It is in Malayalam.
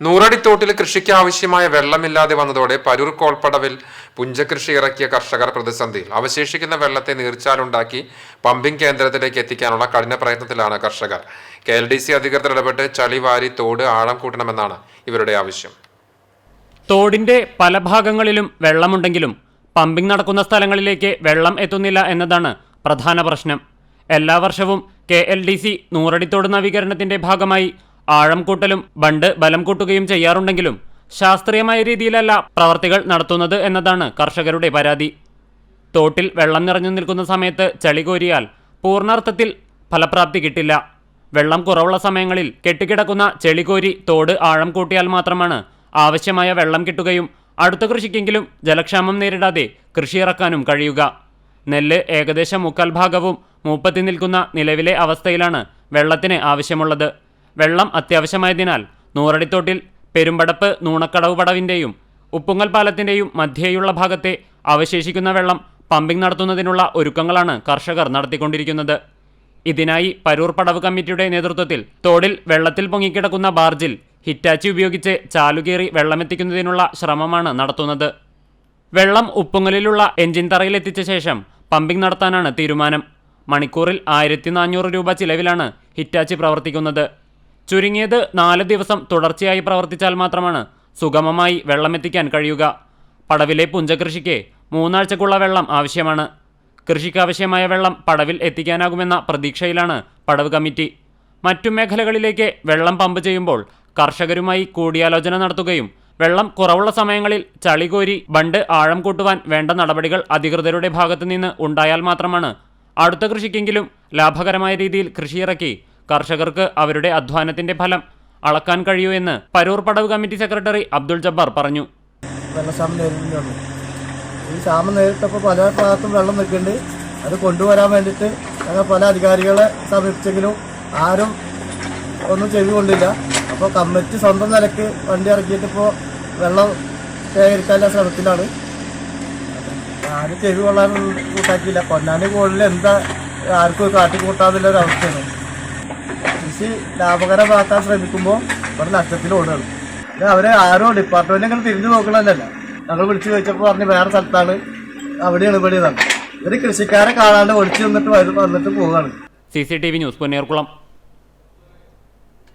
നൂറടിത്തോട്ടിൽ കൃഷിക്ക് ആവശ്യമായ വെള്ളമില്ലാതെ വന്നതോടെ പരൂർ കോൾപ്പടവിൽ പുഞ്ചകൃഷി ഇറക്കിയ കർഷകർ പ്രതിസന്ധിയിൽ. അവശേഷിക്കുന്ന വെള്ളത്തെ നീർച്ചാലുണ്ടാക്കി പമ്പിംഗ് കേന്ദ്രത്തിലേക്ക് എത്തിക്കാനുള്ള കഠിന പ്രയത്നത്തിലാണ് കർഷകർ. കെ എൽ ഡി സി അധികൃതർ ഇടപെട്ട് ചളി വാരി തോട് ആഴം കൂട്ടണമെന്നാണ് ഇവരുടെ ആവശ്യം. തോടിന്റെ പല ഭാഗങ്ങളിലും വെള്ളമുണ്ടെങ്കിലും പമ്പിംഗ് നടക്കുന്ന സ്ഥലങ്ങളിലേക്ക് വെള്ളം എത്തുന്നില്ല എന്നതാണ് പ്രധാന പ്രശ്നം. എല്ലാ വർഷവും കെ എൽ ഡി സി നൂറടിത്തോട് നവീകരണത്തിന്റെ ഭാഗമായി ആഴം കൂട്ടലും ബണ്ട് ബലം കൂട്ടുകയും ചെയ്യാറുണ്ടെങ്കിലും ശാസ്ത്രീയമായ രീതിയിലല്ല പ്രവർത്തികൾ നടത്തുന്നത് എന്നതാണ് കർഷകരുടെ പരാതി. തോട്ടിൽ വെള്ളം നിറഞ്ഞു നിൽക്കുന്ന സമയത്ത് ചളി കോരിയാൽ പൂർണാർത്ഥത്തിൽ ഫലപ്രാപ്തി കിട്ടില്ല. വെള്ളം കുറവുള്ള സമയങ്ങളിൽ കെട്ടിക്കിടക്കുന്ന ചെളികോരി തോട് ആഴം കൂട്ടിയാൽ മാത്രമാണ് ആവശ്യമായ വെള്ളം കിട്ടുകയും അടുത്ത കൃഷിക്കെങ്കിലും ജലക്ഷാമം നേരിടാതെ കൃഷി ഇറക്കാനും കഴിയുക. നെല്ല് ഏകദേശം മുക്കാൽ ഭാഗവും മൂപ്പത്തി നിൽക്കുന്ന നിലവിലെ അവസ്ഥയിലാണ് വെള്ളത്തിന് ആവശ്യമുള്ളത്. വെള്ളം അത്യാവശ്യമായതിനാൽ നൂറടിത്തോട്ടിൽ പെരുമ്പടപ്പ് നൂണക്കടവ് പടവിന്റെയും ഉപ്പുങ്ങൽ പാലത്തിന്റെയും മധ്യേയുള്ള ഭാഗത്തെ അവശേഷിക്കുന്ന വെള്ളം പമ്പിംഗ് നടത്തുന്നതിനുള്ള ഒരുക്കങ്ങളാണ് കർഷകർ നടത്തിക്കൊണ്ടിരിക്കുന്നത്. ഇതിനായി പരൂർ പടവ് കമ്മിറ്റിയുടെ നേതൃത്വത്തിൽ തോടിൽ വെള്ളത്തിൽ പൊങ്ങിക്കിടക്കുന്ന ബാർജിൽ ഹിറ്റാച്ചി ഉപയോഗിച്ച് ചാലുകേറി വെള്ളമെത്തിക്കുന്നതിനുള്ള ശ്രമമാണ് നടത്തുന്നത്. വെള്ളം ഉപ്പുങ്ങലിലുള്ള എഞ്ചിൻ തറയിലെത്തിച്ച ശേഷം പമ്പിംഗ് നടത്താനാണ് തീരുമാനം. മണിക്കൂറിൽ ആയിരത്തി നാനൂറ് രൂപ ചിലവിലാണ് ഹിറ്റാച്ചി പ്രവർത്തിക്കുന്നത്. ചുരുങ്ങിയത് നാല് ദിവസം തുടർച്ചയായി പ്രവർത്തിച്ചാൽ മാത്രമാണ് സുഗമമായി വെള്ളമെത്തിക്കാൻ കഴിയുക. പടവിലെ പുഞ്ചകൃഷിക്ക് മൂന്നാഴ്ചക്കുള്ള വെള്ളം ആവശ്യമാണ്. കൃഷിക്കാവശ്യമായ വെള്ളം പടവിൽ എത്തിക്കാനാകുമെന്ന പ്രതീക്ഷയിലാണ് പടവ് കമ്മിറ്റി. മറ്റു മേഖലകളിലേക്ക് വെള്ളം പമ്പ് ചെയ്യുമ്പോൾ കർഷകരുമായി കൂടിയാലോചന നടത്തുകയും വെള്ളം കുറവുള്ള സമയങ്ങളിൽ ചളി കോരി ബണ്ട് ആഴം കൂട്ടുവാൻ വേണ്ട നടപടികൾ അധികൃതരുടെ ഭാഗത്തുനിന്ന് ഉണ്ടായാൽ മാത്രമാണ് അടുത്ത കൃഷിക്കെങ്കിലും ലാഭകരമായ രീതിയിൽ കൃഷിയിറക്കി കർഷകർക്ക് അവരുടെ അധ്വാനത്തിന്റെ ഫലം അളക്കാൻ കഴിയൂ എന്ന് പരൂർ പടവ് കമ്മിറ്റി സെക്രട്ടറി അബ്ദുൾ ജബ്ബാർ പറഞ്ഞു. ഈ ക്ഷാമം നേരിട്ടപ്പോൾ പല ഭാഗത്തും വെള്ളം നിൽക്കുന്നുണ്ട്. അത് കൊണ്ടുവരാൻ വേണ്ടിയിട്ട് ഞങ്ങൾ പല അധികാരികളെ സമീപിച്ചെങ്കിലും ആരും ഒന്നും ചെയ്തു കൊണ്ടില്ല അപ്പോൾ കമ്മിറ്റി സ്വന്തം നിലയ്ക്ക് വണ്ടി ഇറക്കിയിട്ട് ഇപ്പോൾ വെള്ളം ശേഖരിക്കാനുള്ള ശ്രമത്തിലാണ്. ആരും ചെവി കൊള്ളാൻ കൂട്ടാക്കിയില്ല പൊന്നാനി കൂടുതൽ എന്താ ആർക്കും കാട്ടിക്കൂട്ടാന്നുള്ള ഒരു അവസ്ഥയാണ്. കൃഷി ലാഭകരമാക്കാൻ ശ്രമിക്കുമ്പോൾ ഇവിടെ നഷ്ടത്തിൽ ഓടുകയാണ്. ഇത് അവരെ ആരോ ഡിപ്പാർട്ട്മെന്റ് അങ്ങനെ തിരിഞ്ഞു നോക്കണമെന്നല്ല ഞങ്ങൾ വിളിച്ചു ചോദിച്ചപ്പോൾ പറഞ്ഞ് വേറെ സ്ഥലത്താണ് അവിടെയാണ് ഇവിടെ ഇവർ കൃഷിക്കാരെ കാണാണ്ട് ഒളിച്ചു നിന്നിട്ട് വന്നിട്ട് പോവുകയാണ്. C C T V news Ponniyarkulam